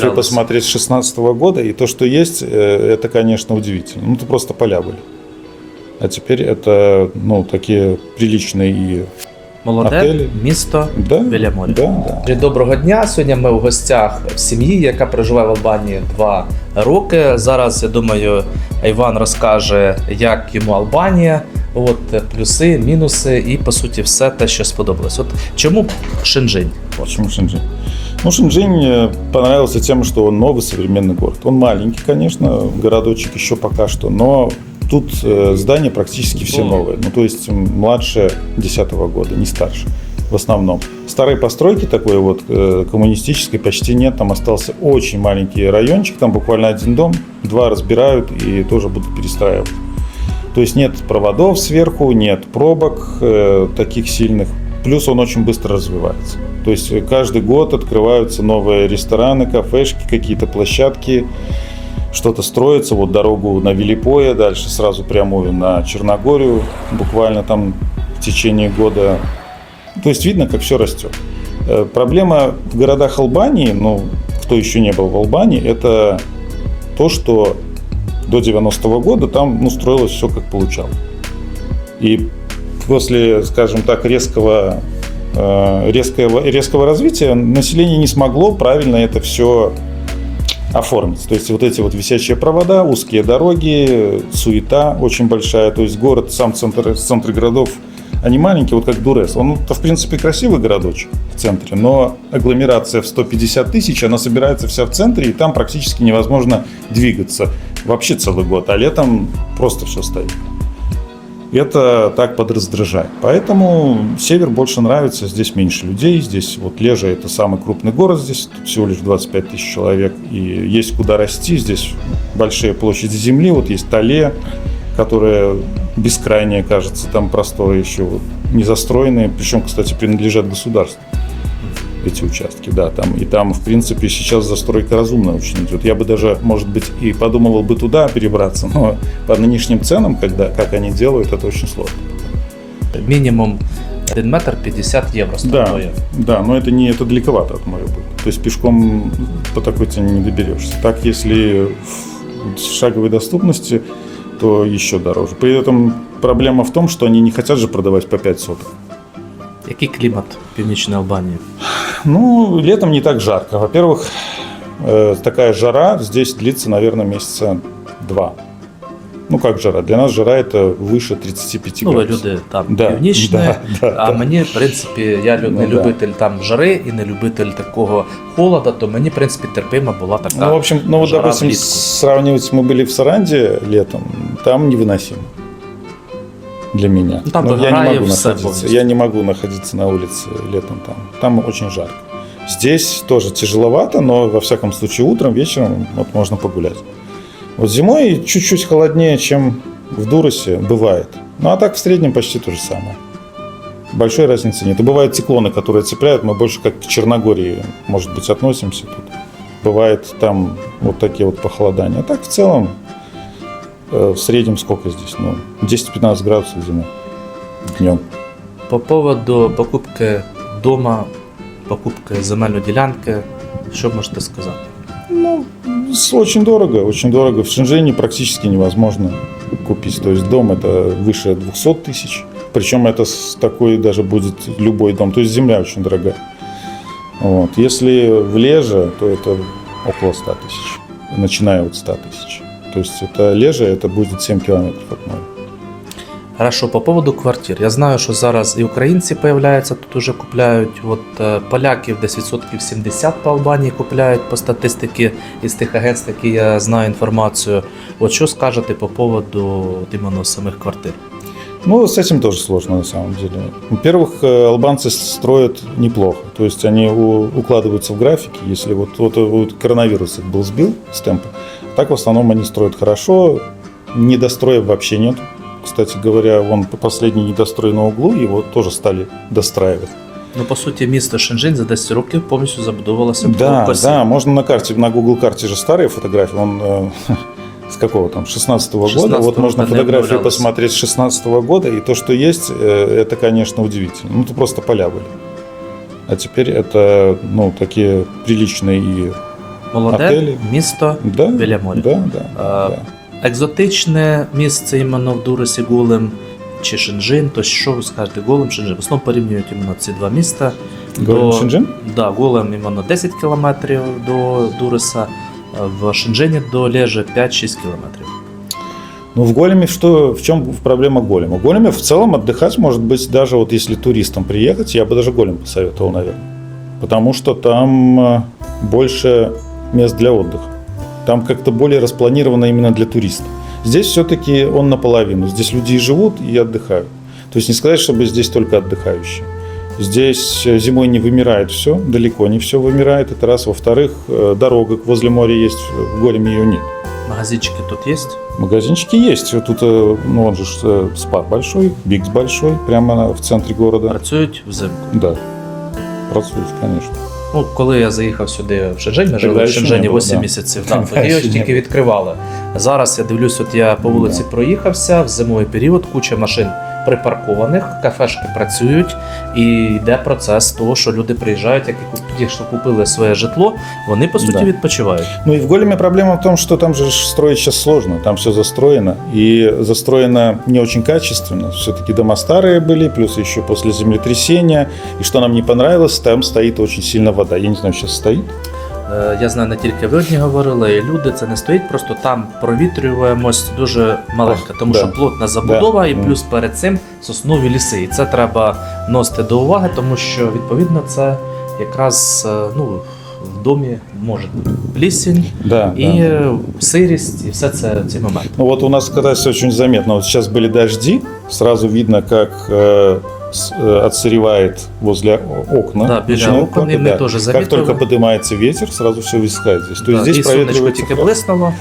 фотографии посмотреть с 16 года, и то, что есть, э, это, конечно, удивительно. Ну, это просто поля были. А теперь это, ну, такие приличные и Молоде Отелі. місто Да, біля моря. да, да. Доброго дня. Сьогодні ми в гостях в сім'ї, яка проживає в Албанії два роки. Зараз я думаю, Іван розкаже, як йому Албанія, от плюси, мінуси і по суті все те, що сподобалось. От чому Шенжень? Почему Шэньчжэнь? Ну, Шэньчжэнь э, понравился тем, что он новый современный город. Он маленький, конечно, городочек еще пока что, но тут э, здания практически все новые. Ну, то есть младше 10 года, не старше в основном. Старой постройки такой вот э, коммунистической почти нет. Там остался очень маленький райончик, там буквально один дом, два разбирают и тоже будут перестраивать. То есть нет проводов сверху, нет пробок э, таких сильных. Плюс он очень быстро развивается. То есть э, каждый год открываются новые рестораны, кафешки, какие-то площадки, что-то строится. Вот дорогу на Велипое, дальше сразу прямую на Черногорию, буквально там в течение года. То есть видно, как все растет. Э, Проблема в городах Албании, ну, кто еще не был в Албании, это то, что до 90-го года там ну, строилось все как получал. И после, скажем так, резкого, э, резкого, резкого развития население не смогло правильно это все оформить. То есть вот эти вот висячие провода, узкие дороги, суета очень большая. То есть город, сам центр, центр городов, они маленькие, вот как Дурес. Он, в принципе, красивый городочек в центре, но агломерация в 150 тысяч, она собирается вся в центре, и там практически невозможно двигаться вообще целый год, а летом просто все стоит. Это так подраздражает. Поэтому север больше нравится, здесь меньше людей, здесь вот Лежа это самый крупный город, здесь всего лишь 25 тысяч человек, и есть куда расти, здесь большие площади земли, вот есть Тале, которая бескрайняя, кажется, там просторы еще вот, не застроенные, причем, кстати, принадлежат государству эти участки, да, там, и там, в принципе, сейчас застройка разумно очень идет. Я бы даже, может быть, и подумывал бы туда перебраться, но по нынешним ценам, когда, как они делают, это очень сложно. Мінімум 1 метр 50 євро Да, стоїть. да, но это не это далековато от моря будет. То есть пешком по такой цене не доберешься. Так, если в шаговой доступности, то еще дороже. При этом проблема в том, что они не хотят же продавать по 5 соток. Який клімат в північній Албанії? Ну, летом не так жарко. Во-первых, э, такая жара здесь длится, наверное, месяца два. Ну, как жара? Для нас жара это выше 35 Ну, ви градусов. люди там Да, північні, да, да, а да. мені, в принципі, я лю- не Ну, да. любитель там жари і не любитель такого холода, то мені, в принципі, терпима була така. Ну, в общем, ну вот, жара допустим, влітку. сравнивать мы были в Саранде летом, там невыносимо для меня. Ну, там Но я не могу находиться. полностью. Я не могу находиться на улице летом там. Там очень жарко. Здесь тоже тяжеловато, но во всяком случае утром, вечером вот можно погулять. Вот зимой чуть-чуть холоднее, чем в Дуросе, бывает. Ну а так в среднем почти то же самое. Большой разницы нет. И бывают циклоны, которые цепляют. Мы больше как к Черногории, может быть, относимся тут. Бывает там вот такие вот похолодания. А так в целом в среднем сколько здесь? Ну, 10-15 градусов зимой днем. По поводу покупки дома, покупки земельної ділянки, що можете сказати? Ну, очень дорого, очень дорого. В Шэньчжэне практически невозможно купить. То есть дом это выше 200 тысяч. Причем это такой даже будет любой дом. То есть земля очень дорогая. Вот. Если в Леже, то это около 100 тысяч. Начиная от 100 тысяч. То есть это Леже, это будет 7 километров от моря. Хорошо, по поводу квартир. Я знаю, що зараз і українці появляються, тут уже купляють. От е, поляків десь відсотків 70 по Албанії купляють по статистиці із тих агентств, які я знаю інформацію. От що скажете по поводу от іменно самих квартир? Ну, с этим тоже сложно на самом деле. Во-первых, э, албанцы строят неплохо. То есть они у- укладываются в графики. Если вот, вот, вот коронавирус их был сбил с темпа, так в основном они строят хорошо. Недостроев вообще нет. Кстати говоря, вон последний недострой на углу, его тоже стали достраивать. Ну, по суті, місто Шенжень за 10 років повністю забудовувалося Да, по косі. да, можно на карте, на Google карте же старые фотографии, он э, с какого там, 16-го года, 16-го вот можно года фотографии обновлялось. посмотреть с 16 года, и то, что есть, э, это, конечно, удивительно. Ну, это просто поля были. А теперь это, ну, такие приличные и Молоде отели. місто Да, біля моря. Да, да, А, да. Екзотичне місце іменно в Дурусі Голем чи Шенжин. То що ви скажете, Голем, Шенжин? В основному порівнюють іменно ці два міста. Голем До- Шенжин? Да, Голем іменно 10 кілометрів до Дуриса, а в Шенжині до Лежа 5-6 кілометрів. Ну, в Големе что, в чем проблема Голема? В Големе в целом отдыхать, может быть, даже вот если туристам приехать, я бы даже Голем посоветовал, наверное. Потому что там э, больше мест для отдыха. Там как-то более распланировано именно для туристов. Здесь все-таки он наполовину. Здесь люди и живут, и отдыхают. То есть не сказать, чтобы здесь только отдыхающие. Здесь э, зимой не вымирает все, далеко не все вымирает, это раз. Во-вторых, э, дорога возле моря есть, в Големе ее нет. Магазинчики тут є. Магазинчики есть. Тут, э, ну, он же спа большой, Бигс большой, прямо в центре города. Працюють взимку. Да. Працуют, конечно. Ну, коли я заїхав сюди в Шенжень, ми жили Тогда в ще Шенжені не було, 8 да. місяців. Да, Тогда тоді ось ще не тільки було. відкривали. Зараз я дивлюсь, от я по вулиці Да. проїхався в зимовий період, куча машин Припаркованих, кафешки працюють, і йде процес того, що люди приїжджають, які ті, що купили своє житло, вони по суті Да. відпочивають. Ну и в Големе проблема в том, что там же ж строить сейчас сложно. Там все застроено. И застроено не очень качественно. Все-таки дома старые были, плюс еще после землетрясения. И что нам не понравилось, там стоит очень сильно вода. Я не знаю, сейчас стоит. Е, Я знаю, не тільки ви одні говорили, і люди це не стоїть, просто там провітрюємось дуже маленько, тому Да. що плотна забудова, Да. і Мгм. плюс перед цим соснові ліси. І це треба носити до уваги, тому що відповідно це якраз е, ну, в домі може бути плісінь Да, і да. е, сирість, і все це ці моменти. Ну вот у нас катается очень заметно. Вот сейчас были дожди, сразу видно, как э, с- э, отсыревает возле о- окна. Да, біля Начинает окон, і плакать, ми да. теж Как замітили. только поднимается ветер, сразу все высыхает здесь. То есть Да, здесь і сонечко проветривается тільки хорошо. блиснуло.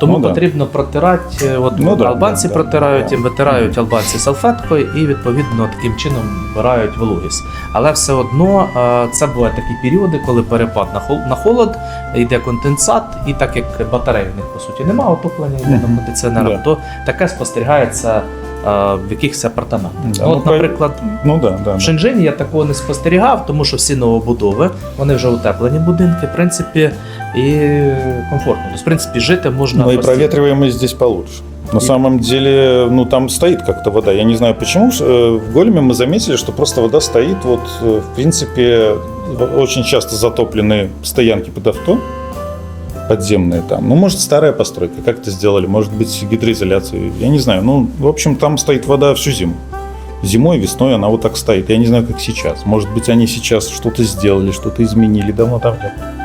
Тому Ну да. потрібно протирати. е, От Ну да, албанці да, да, протирають, да. їм витирають албанці салфеткою і відповідно таким чином вбирають вологість. Але все одно е, це бувають такі періоди, коли перепад на хол- на холод, йде конденсат, і так як батарей в них по суті немає, отоплення йде на Мгм. кондиціонерах, Да. то таке спостерігається е, в якихось апартаментах. Да, От, ну, наприклад, Ну да, да. в да. Шенжині я такого не спостерігав, тому що всі новобудови, вони вже утеплені будинки, в принципі, і комфортно. Тобто, в принципі, жити можна. Ну и постійно. проветриваемость здесь получше. На И- самом деле, ну там стоит как-то вода. Я не знаю почему. Ш- э, В Големе мы заметили, что просто вода стоит. Вот, э, в принципе, в- очень часто затоплены стоянки под авто Подземные там. Ну, может, старая постройка, как это сделали, может быть, гидроизоляцию, я не знаю. Ну, в общем, там стоит вода всю зиму. Зимой, весной она вот так стоит. Я не знаю, как сейчас. Может быть, они сейчас что-то сделали, что-то изменили. Давно там нет.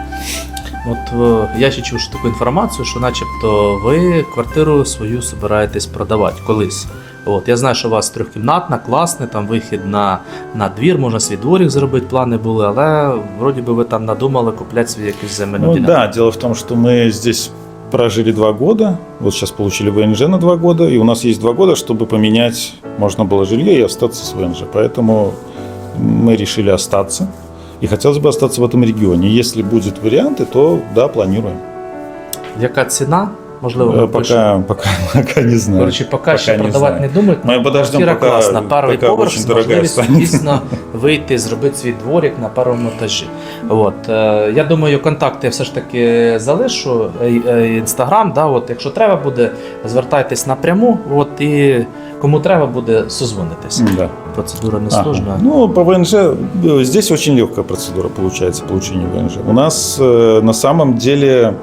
От е, я ще чув ще таку інформацію, що начебто ви квартиру свою збираєтесь продавати колись. От, я знаю, що у вас трьохкімнатна, класний, там вихід на, на двір, можна свій дворик зробити, плани були, але вроді би ви там надумали купляти свій якусь земельну Ну, ділянку. да, дело в том, что мы здесь прожили два года, вот сейчас получили ВНЖ на два года, и у нас есть два года, чтобы поменять можно было жилье и остаться с ВНЖ. Поэтому мы решили остаться. И хотелось бы остаться в этом регионе. Если будут варианты, то да, планируем. Яка ціна? Можливо, Э, ми пишемо. пока, пока, пока не знаю. Коротше, поки ще не продавати не, знаю. думають. Ми подождем, Квартира поки- класна, перший поки поверх очень з дорогая можливістю станет. дійсно вийти, зробити свій дворик на першому етажі. От, е, я думаю, контакти я все ж таки залишу. Е, е, Інстаграм, да, от, якщо треба буде, звертайтесь напряму, от, і кому треба буде, созвонитись. Да. Процедура не Ага. сложна. Ну, по ВНЖ, э, здесь очень легкая процедура получается, получение ВНЖ. У нас э, на самом деле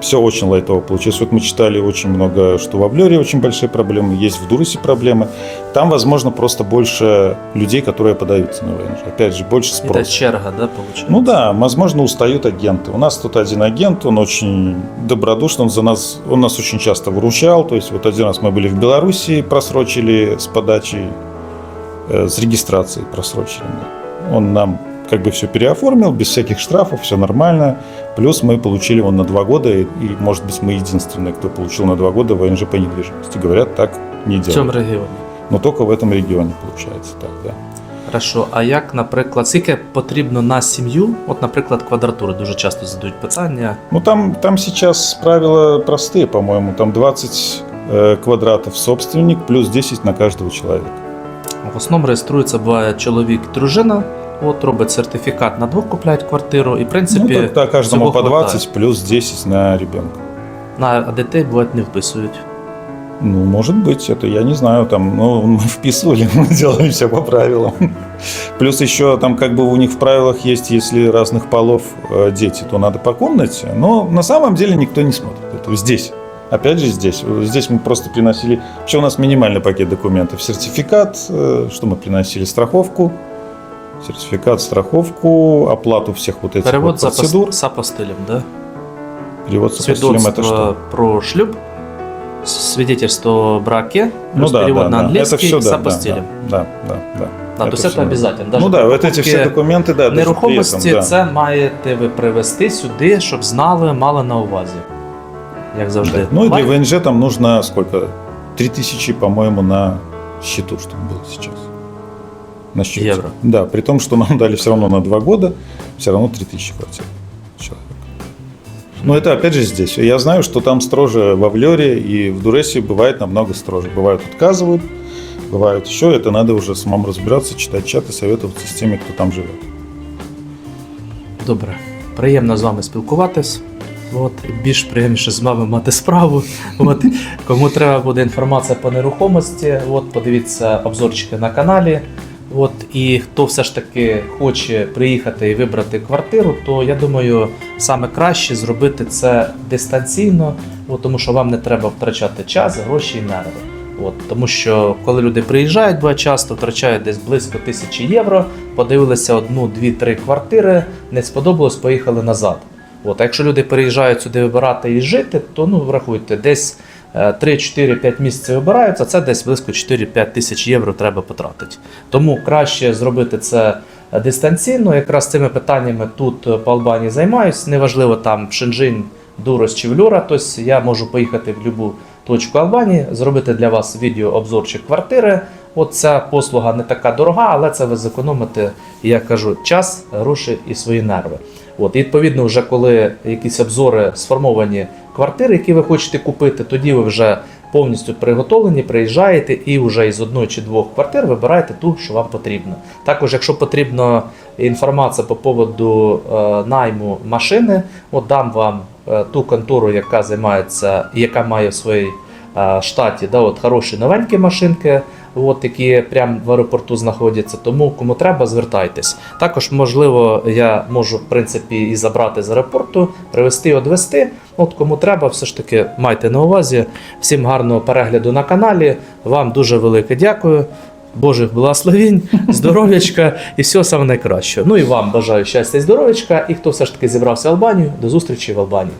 все очень лайтово получилось. Вот мы читали очень много, что в Аблере очень большие проблемы, есть в Дурусе проблемы. Там, возможно, просто больше людей, которые подаются на ВНЖ. Опять же, больше спроса. черга, да, виходить? Ну да, возможно, устают агенты. У нас тут один агент, он очень добродушный, он за нас, он нас очень часто выручал. То есть вот один раз мы были в Белоруссии, просрочили с подачей, с регистрацией просрочили. Он нам как бы все переоформил, без всяких штрафов, все нормально. Плюс мы получили его на два года, и, и, может быть, мы единственные, кто получил на два года ВНЖ по недвижимости. Говорят, так не в цьому делают. регіоні. Но только в этом регионе получается так, да. Хорошо, а як, наприклад, скільки потрібно на сім'ю? От, наприклад, квадратури дуже часто задають питання. Ну, там, там сейчас правила простые, по-моему. Там 20 э, квадратов собственник, плюс 10 на каждого человека. В основному реєструється буває чоловік, дружина, От робить сертифікат на двох купляють квартиру, і в Ну, принципі тогда каждому цього по хватає. 20 плюс 10 на ребенка. на а дітей бувають не вписують. Ну, может быть, это я не знаю, там, ну, мы вписывали, мы делали все по правилам. Плюс еще там как бы у них в правилах есть, если разных полов э, дети, то надо по комнате, но на самом деле никто не смотрит. Это здесь. Опять же здесь. Здесь мы просто приносили... Вообще у нас минимальный пакет документов. Сертификат, э, что мы приносили? Страховку, сертификат, страховку, оплату всех вот этих Перевод вот за процедур. пос- з апостилем, да? Перевод с апостилем это Свідоцтво что? про шлюб, свидетельство о браке, Ну плюс да, перевод да, на да. Это английский все, с да, да, апостилем. да, да, да. Да, то есть это всё. обязательно. Даже ну да, при вот эти все покупке документы, да. даже при Нерухомості этом, да. це маєте ви привезти сюди, щоб знали, мали на увазі. Як завжди. Ну и для? ВНЖ там нужно сколько? 3000, по-моему, на счету, чтобы было сейчас. На счете. Евро. Да, при том, что нам дали все равно на два года, все равно 3000 квартир человек. Но это опять же здесь. Я знаю, что там строже в Авлере и в Дуресе бывает намного строже. Бывают отказывают, бывают еще. Это надо уже самому разбираться, читать чаты, советоваться с теми, кто там живет. Добре. Приємно з вами спілкуватись. От, більш приємніше з вами мати справу. От, кому треба буде інформація по нерухомості, от, подивіться обзорчики на каналі. От, і хто все ж таки хоче приїхати і вибрати квартиру, то я думаю, саме краще зробити це дистанційно, от, тому що вам не треба втрачати час, гроші і нерви. От, тому що коли люди приїжджають, бо часто втрачають десь близько тисячі євро, подивилися одну, дві, три квартири, не сподобалось, поїхали назад. От, а якщо люди переїжджають сюди вибирати і жити, то ну врахуйте, десь е, 3-4-5 місяців вибираються, це десь близько 4-5 тисяч євро треба потратити. Тому краще зробити це е, дистанційно. Якраз цими питаннями тут е, по Албанії займаюсь. Неважливо там Шенжин, Дурос чи Влюра. Тобто я можу поїхати в будь-яку точку Албанії, зробити для вас відео обзорчик квартири. От ця послуга не така дорога, але це ви зекономите, я кажу, час, гроші і свої нерви. От, і відповідно, вже коли якісь обзори сформовані квартири, які ви хочете купити, тоді ви вже повністю приготовлені, приїжджаєте і вже із одної чи двох квартир вибираєте ту, що вам потрібно. Також, якщо потрібна інформація по поводу е, найму машини, от дам вам е, ту контору, яка займається, яка має в своїй е, штаті да, от, хороші новенькі машинки. От, які прямо в аеропорту знаходяться. Тому кому треба, звертайтесь. Також, можливо, я можу в принципі і забрати з аеропорту, привезти одвести. От кому треба, все ж таки майте на увазі. Всім гарного перегляду на каналі. Вам дуже велике дякую. Божих благословінь, здоров'ячка і всього саме найкращого. Ну і вам бажаю щастя і здоров'ячка. І хто все ж таки зібрався в Албанію, до зустрічі в Албанії.